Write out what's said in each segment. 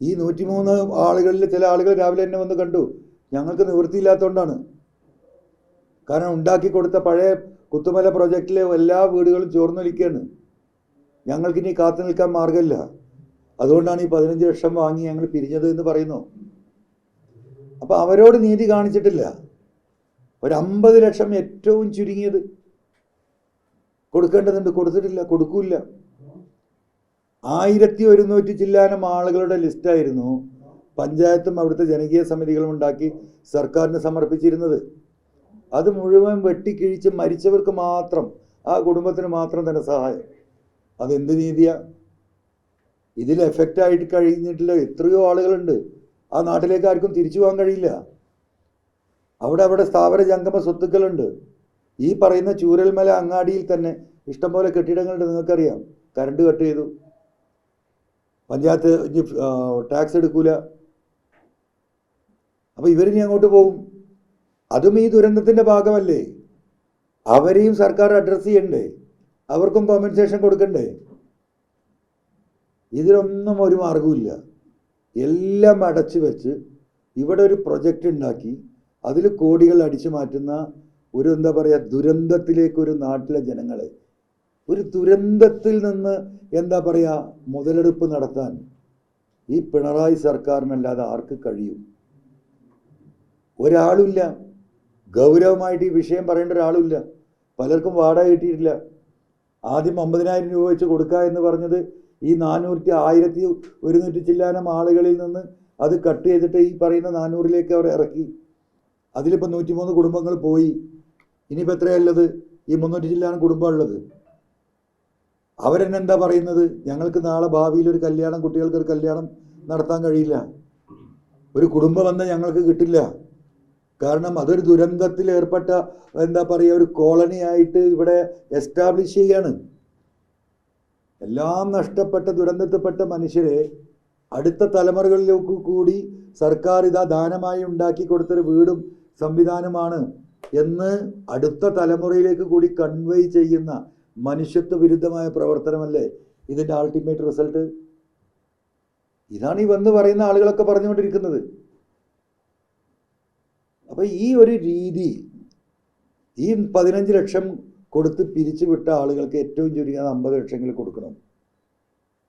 ഈ നൂറ്റിമൂന്ന് ആളുകളിൽ ചില ആളുകൾ രാവിലെ തന്നെ വന്ന് കണ്ടു. ഞങ്ങൾക്ക് നിവൃത്തിയില്ലാത്തതുകൊണ്ടാണ് കാരണം ഉണ്ടാക്കി കൊടുത്ത പഴയ കുത്തുമല പ്രൊജക്റ്റിലെ എല്ലാ വീടുകളും ചോർന്നൊലിക്കുകയാണ് ഞങ്ങൾക്കിനി കാത്തു നിൽക്കാൻ മാർഗമില്ല അതുകൊണ്ടാണ് ഈ പതിനഞ്ച് ലക്ഷം വാങ്ങി ഞങ്ങൾ പിരിഞ്ഞത് എന്ന് പറയുന്നു. അപ്പോൾ അവരോട് നീതി കാണിച്ചിട്ടില്ല. ഒരു അമ്പത് ലക്ഷം ഏറ്റവും ചുരുങ്ങിയത് കൊടുക്കേണ്ടതുണ്ട്. കൊടുത്തിട്ടില്ല കൊടുക്കൂല ആയിരത്തി ഒരുന്നൂറ്റി ചില്ലാനം ആളുകളുടെ ലിസ്റ്റായിരുന്നു പഞ്ചായത്തും അവിടുത്തെ ജനകീയ സമിതികളും ഉണ്ടാക്കി സർക്കാരിന് സമർപ്പിച്ചിരുന്നത്. അത് മുഴുവൻ വെട്ടിക്കിഴിച്ച് മരിച്ചവർക്ക് മാത്രം ആ കുടുംബത്തിന് മാത്രം തന്നെ സഹായം. അതെന്ത് നീതിയാണ് ഇതിൽ എഫക്റ്റ് ആയിട്ട് കഴിഞ്ഞിട്ടില്ല. എത്രയോ ആളുകളുണ്ട്. ആ നാട്ടിലേക്ക് ആർക്കും തിരിച്ചു പോകാൻ കഴിയില്ല. അവിടെ അവിടെ സ്ഥാപന ജംഗമ സ്വത്തുക്കളുണ്ട്. ഈ പറയുന്ന ചൂരൽമല അങ്ങാടിയിൽ തന്നെ ഇഷ്ടംപോലെ കെട്ടിടങ്ങളുണ്ട്. നിങ്ങൾക്കറിയാം. കറണ്ട് കട്ട് ചെയ്തു. പഞ്ചായത്ത് ഇനി ടാക്സ് എടുക്കൂല. അപ്പോൾ ഇവരിനി അങ്ങോട്ട് പോകും. അതും ഈ ദുരന്തത്തിന്റെ ഭാഗമല്ലേ? അവരെയും സർക്കാർ അഡ്രസ്സ് ചെയ്യണ്ടേ? അവർക്കും കോമ്പൻസേഷൻ കൊടുക്കണ്ടേ? ഇതിലൊന്നും ഒരു മാർഗവുമില്ല. എല്ലാം അടച്ചു വെച്ച് ഇവിടെ ഒരു പ്രൊജക്റ്റ് ഉണ്ടാക്കി അതിൽ കോടികൾ അടിച്ചു മാറ്റുന്ന ഒരു എന്താ പറയുക ദുരന്തത്തിലേക്ക് ഒരു നാട്ടിലെ ജനങ്ങളെ ഒരു ദുരന്തത്തിൽ നിന്ന് എന്താ പറയുക മുതലെടുപ്പ് നടത്താൻ ഈ പിണറായി സർക്കാരിനല്ലാതെ ആർക്ക് കഴിയും? ഒരാളില്ല ഗൗരവമായിട്ട് ഈ വിഷയം പറയേണ്ട ഒരാളില്ല പലർക്കും വാടക കിട്ടിയിട്ടില്ല. ആദ്യം അമ്പതിനായിരം രൂപ വെച്ച് കൊടുക്കുക എന്ന് പറഞ്ഞത് ഈ നാനൂറ്റി ആയിരത്തി ഒരുന്നൂറ്റി ചില്ലാനം ആളുകളിൽ നിന്ന് അത് കട്ട് ചെയ്തിട്ട് ഈ പറയുന്ന നാനൂറിലേക്ക് അവർ ഇറക്കി. അതിലിപ്പോൾ നൂറ്റിമൂന്ന് കുടുംബങ്ങൾ പോയി. ഇനിയിപ്പോൾ എത്രയുള്ളത് ഈ മുന്നൂറ്റി ചില്ലാനം കുടുംബം ഉള്ളത് അവരെന്നെ എന്താ പറയുന്നത്? ഞങ്ങൾക്ക് നാളെ ഭാവിയിൽ ഒരു കല്യാണം കുട്ടികൾക്ക് ഒരു കല്യാണം നടത്താൻ കഴിയില്ല. ഒരു കുടുംബം വന്ന ഞങ്ങൾക്ക് കിട്ടില്ല. കാരണം അതൊരു ദുരന്തത്തിൽ ഏർപ്പെട്ട എന്താ പറയുക ഒരു കോളനി ആയിട്ട് ഇവിടെ എസ്റ്റാബ്ലിഷ് ചെയ്യാണ്. എല്ലാം നഷ്ടപ്പെട്ട ദുരന്തത്തിൽപ്പെട്ട മനുഷ്യരെ അടുത്ത തലമുറകളിലേക്ക് കൂടി സർക്കാർ ഇതാ ദാനമായി ഉണ്ടാക്കി കൊടുത്തൊരു വീടും സംവിധാനമാണ് എന്ന് അടുത്ത തലമുറയിലേക്ക് കൂടി കൺവേ ചെയ്യുന്ന മനുഷ്യത്വ വിരുദ്ധമായ പ്രവർത്തനമല്ലേ ഇതിന്റെ അൾട്ടിമേറ്റ് റിസൾട്ട് ഇതാണ് ഈ വന്ന് പറയുന്ന ആളുകളൊക്കെ പറഞ്ഞുകൊണ്ടിരിക്കുന്നത്. അപ്പോൾ ഈ ഒരു രീതി ഈ പതിനഞ്ച് ലക്ഷം കൊടുത്ത് പിരിച്ചു വിട്ട ആളുകൾക്ക് ഏറ്റവും ചുരുങ്ങിയത് അമ്പത് ലക്ഷമെങ്കിലും കൊടുക്കണം.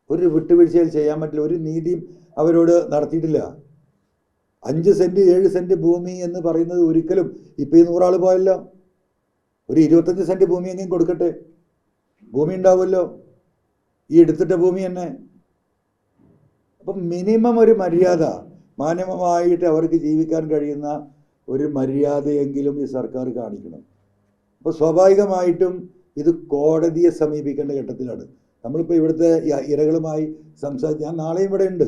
ഒരു വിട്ടുവീഴ്ചയിൽ ചെയ്യാൻ പറ്റില്ല. ഒരു നീതിയും അവരോട് നടത്തിയിട്ടില്ല. അഞ്ച് സെന്റ് ഏഴ് സെന്റ് ഭൂമി എന്ന് പറയുന്നത് ഒരിക്കലും ഇപ്പോൾ ഈ നൂറാൾ പോയല്ലോ. ഒരു ഇരുപത്തഞ്ച് സെന്റ് ഭൂമിയെങ്കിലും കൊടുക്കട്ടെ. ഭൂമി ഉണ്ടാവുമല്ലോ ഈ എടുത്തിട്ട ഭൂമി തന്നെ. അപ്പം മിനിമം ഒരു മര്യാദ. മാന്യമായിട്ട് അവർക്ക് ജീവിക്കാൻ കഴിയുന്ന ഒരു മര്യാദയെങ്കിലും ഈ സർക്കാർ കാണിക്കണം. അപ്പോൾ സ്വാഭാവികമായിട്ടും ഇത് കോടതിയെ സമീപിക്കേണ്ട ഘട്ടത്തിലാണ്. നമ്മളിപ്പോൾ ഇവിടുത്തെ ഇരകളുമായി സംസാരിച്ച് ഞാൻ നാളെയും ഇവിടെ ഉണ്ട്.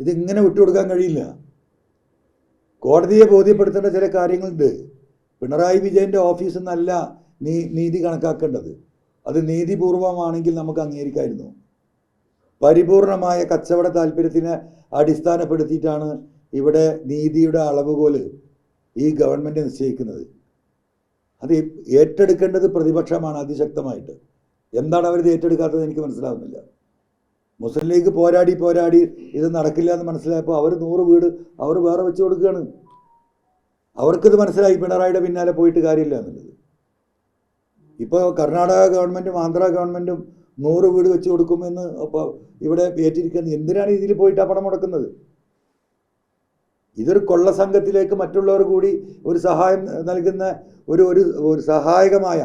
ഇതിങ്ങനെ വിട്ടുകൊടുക്കാൻ കഴിയില്ല. കോടതിയെ ബോധ്യപ്പെടുത്തേണ്ട ചില കാര്യങ്ങളുണ്ട്. പിണറായി വിജയന്റെ ഓഫീസിൽ നിന്നല്ല നീ നീതി കണക്കാക്കേണ്ടത്. അത് നീതിപൂർവമാണെങ്കിൽ നമുക്ക് അംഗീകരിക്കായിരുന്നു. പരിപൂർണമായ കച്ചവട താല്പര്യത്തിനെ അടിസ്ഥാനപ്പെടുത്തിയിട്ടാണ് ഇവിടെ നീതിയുടെ അളവുകോൽ ഈ ഗവൺമെന്റ് നിശ്ചയിക്കുന്നത്. അത് ഏറ്റെടുക്കേണ്ടത് പ്രതിപക്ഷമാണ് അതിശക്തമായിട്ട്. എന്താണ് അവരിത് ഏറ്റെടുക്കാത്തത് എനിക്ക് മനസ്സിലാവുന്നില്ല. മുസ്ലിം ലീഗ് പോരാടി പോരാടി ഇത് നടക്കില്ല എന്ന് മനസ്സിലായപ്പോൾ അവർ നൂറ് വീട് അവർ വേറെ വെച്ച് കൊടുക്കുകയാണ്. അവർക്കിത് മനസ്സിലായി പിണറായിയുടെ പിന്നാലെ പോയിട്ട് കാര്യമില്ല എന്നുള്ളത്. ഇപ്പോൾ കർണാടക ഗവൺമെന്റും ആന്ധ്ര ഗവൺമെന്റും നൂറ് വീട് വെച്ച് കൊടുക്കുമെന്ന് അപ്പോൾ ഇവിടെ ഏറ്റിരിക്കുന്നത് എന്തിനാണ് ഇതിൽ പോയിട്ട് പണം മുടക്കുന്നത്? ഇതൊരു കൊള്ള സംഘത്തിലേക്ക് മറ്റുള്ളവർ കൂടി ഒരു സഹായം നൽകുന്ന ഒരു ഒരു ഒരു സഹായകമായ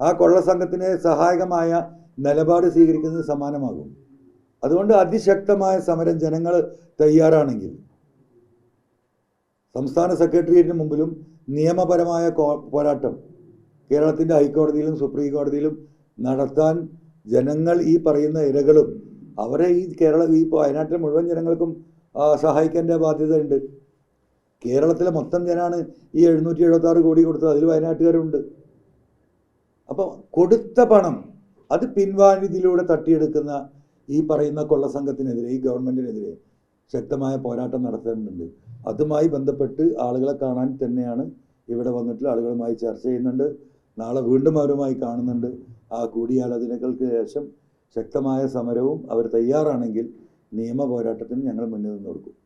ആ കൊള്ള സംഘത്തിന് സഹായകമായ നിലപാട് സ്വീകരിക്കുന്നത് സമാനമാകും. അതുകൊണ്ട് അതിശക്തമായ സമരം ജനങ്ങൾ തയ്യാറാണെങ്കിൽ സംസ്ഥാന സെക്രട്ടേറിയറ്റിന് മുമ്പിലും നിയമപരമായ പോരാട്ടം കേരളത്തിന്റെ ഹൈക്കോടതിയിലും സുപ്രീം കോടതിയിലും നടത്താൻ ജനങ്ങൾ ഈ പറയുന്ന ഇരകളും അവരെ ഈ കേരള ഈ വയനാട്ടിലെ മുഴുവൻ ജനങ്ങൾക്കും സഹായിക്കേണ്ട ബാധ്യതയുണ്ട്. കേരളത്തിലെ മൊത്തം ജനാണ് ഈ എഴുന്നൂറ്റി എഴുപത്തി ആറ് കോടി കൊടുത്തത്. അതിൽ വയനാട്ടുകാരുണ്ട്. അപ്പോൾ കൊടുത്ത പണം അത് പിൻവാങ്ങിയതിലൂടെ തട്ടിയെടുക്കുന്ന ഈ പറയുന്ന കൊള്ള സംഘത്തിനെതിരെ ഈ ഗവൺമെന്റിനെതിരെ ശക്തമായ പോരാട്ടം നടത്തേണ്ടതുണ്ട്. അതുമായി ബന്ധപ്പെട്ട് ആളുകളെ കാണാൻ തന്നെയാണ് ഇവിടെ വന്നിട്ടുള്ള ആളുകളുമായി ചർച്ച ചെയ്യുന്നുണ്ട്. നാളെ വീണ്ടും അവരുമായി കാണുന്നുണ്ട്. ആ കൂടിയാലോചനകൾക്ക് ശേഷം ശക്തമായ സമരവും അവർ തയ്യാറാണെങ്കിൽ നിയമ പോരാട്ടത്തിന് ഞങ്ങൾ മുന്നിൽ നിന്ന് കൊടുക്കും.